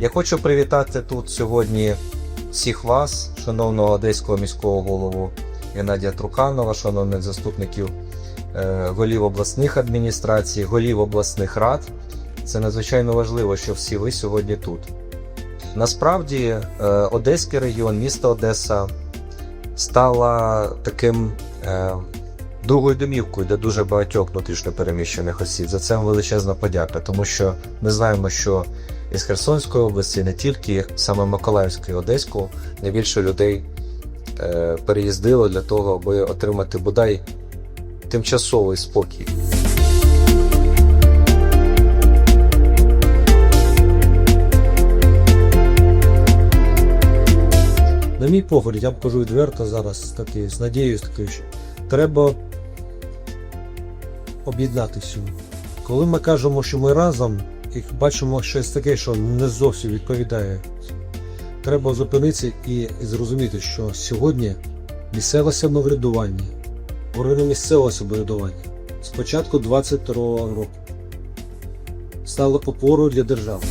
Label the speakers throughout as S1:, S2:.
S1: Я хочу привітати тут сьогодні всіх вас, шановного одеського міського голову Геннадія Труканова, шановних заступників е, голів обласних адміністрацій, голів обласних рад. Це надзвичайно важливо, що всі ви сьогодні тут. Насправді, е, Одеський регіон, місто Одеса стала таким е, другою домівкою для дуже багатьох внутрішньо переміщених осіб. За це величезна подяка, тому що ми знаємо, що із Херсонської області, не тільки саме Миколаївської, Одеську, найбільше людей е, переїздило для того, аби отримати бодай тимчасовий спокій.
S2: На мій погляд, я б кажу відверто зараз таки, з надією такою, що треба об'єднатися. Коли ми кажемо, що ми разом і бачимо щось таке, що не зовсім відповідає, треба зупинитися і, зрозуміти, що сьогодні місцеве самоврядування, органи місцевого самоврядування. З початку 22 року. Стали опорою для держави.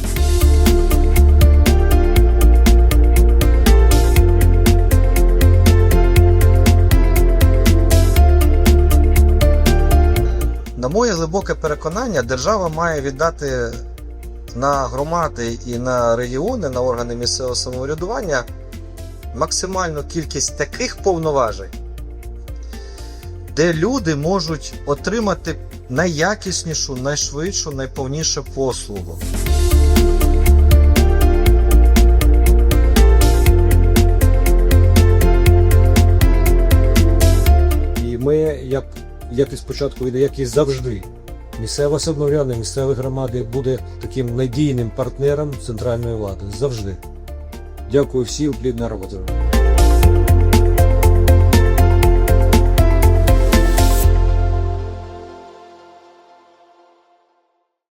S1: На моє глибоке переконання, держава має віддати на громади і на регіони, на органи місцевого самоврядування максимальну кількість таких повноважень, де люди можуть отримати найякіснішу, найшвидшу, найповнішу послугу.
S2: І ми, як, як і спочатку, як і завжди, місцеве самоврядування, місцеві громади буде таким надійним партнером центральної влади. Завжди. Дякую всім, плідна робота.